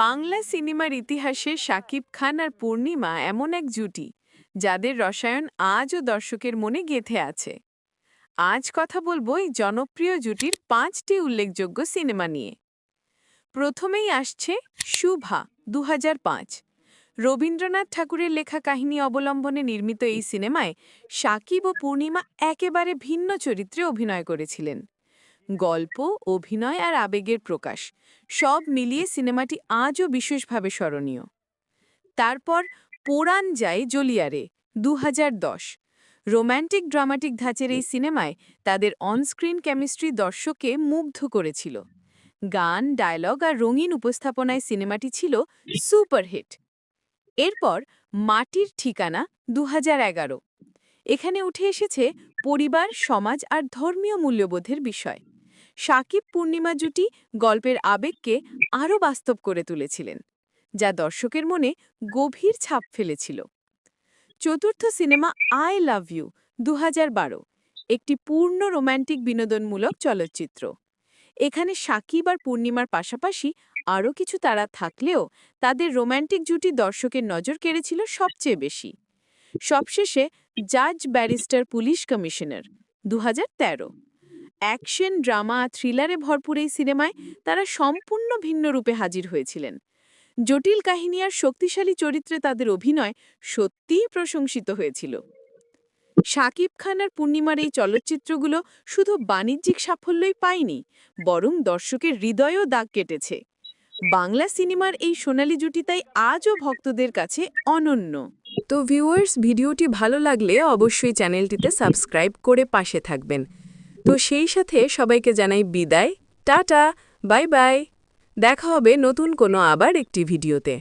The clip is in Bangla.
বাংলা সিনেমার ইতিহাসে শাকিব খান আর পূর্ণিমা এমন এক জুটি, যাদের রসায়ন আজও দর্শকের মনে গেঁথে আছে। আজ কথা বলব এই জনপ্রিয় জুটির পাঁচটি উল্লেখযোগ্য সিনেমা নিয়ে। প্রথমেই আসছে শুভা দু হাজার পাঁচ। রবীন্দ্রনাথ ঠাকুরের লেখা কাহিনী অবলম্বনে নির্মিত এই সিনেমায় সাকিব ও পূর্ণিমা একেবারে ভিন্ন চরিত্রে অভিনয় করেছিলেন। গল্প, অভিনয় আর আবেগের প্রকাশ। সব মিলিয়ে সিনেমাটি আজও বিশেষভাবে স্মরণীয়। তারপর পোড়ান যায় জলিয়ারে দু রোম্যান্টিক ড্রামাটিক ধাঁচের এই সিনেমায় তাদের অনস্ক্রিন কেমিস্ট্রি দর্শককে মুগ্ধ করেছিল। গান, ডায়লগ আর রঙিন উপস্থাপনায় সিনেমাটি ছিল সুপারহিট। এরপর মাটির ঠিকানা দু হাজার এগারো। এখানে উঠে এসেছে পরিবার, সমাজ আর ধর্মীয় মূল্যবোধের বিষয়। সাকিব পূর্ণিমা জুটি গল্পের আবেগকে আরও বাস্তব করে তুলেছিলেন, যা দর্শকের মনে গভীর ছাপ ফেলেছিল। চতুর্থ সিনেমা আই লাভ ইউ দু হাজার বারো, একটি পূর্ণ রোম্যান্টিক বিনোদনমূলক চলচ্চিত্র। এখানে সাকিব আর পূর্ণিমার পাশাপাশি আরও কিছু তারা থাকলেও তাদের রোম্যান্টিক জুটি দর্শকের নজর কেড়েছিল সবচেয়ে বেশি। সবশেষে জাজ ব্যারিস্টার পুলিশ কমিশনার দু হাজার তেরো। অ্যাকশন, ড্রামা, থ্রিলারে ভরপুর এই সিনেমায় তারা সম্পূর্ণ ভিন্ন রূপে হাজির হয়েছিলেন। জটিল কাহিনী আর শক্তিশালী চরিত্রে তাদের অভিনয় সত্যিই প্রশংসিত হয়েছিল। শাকিব খান আর পূর্ণিমার এই চলচ্চিত্রগুলো শুধু বাণিজ্যিক সাফল্যই পায়নি, বরং দর্শকের হৃদয়েও দাগ কেটেছে। বাংলা সিনেমার এই সোনালী জুটি তাই আজও ভক্তদের কাছে অনন্য। তো ভিউয়ার্স ভিডিওটি ভালো লাগলে অবশ্যই চ্যানেলটিতে সাবস্ক্রাইব করে পাশে থাকবেন। তো সেই সাথে সবাইকে জানাই বিদায়, টাটা, বাই বাই। দেখা হবে নতুন কোনো আবার একটি ভিডিওতে।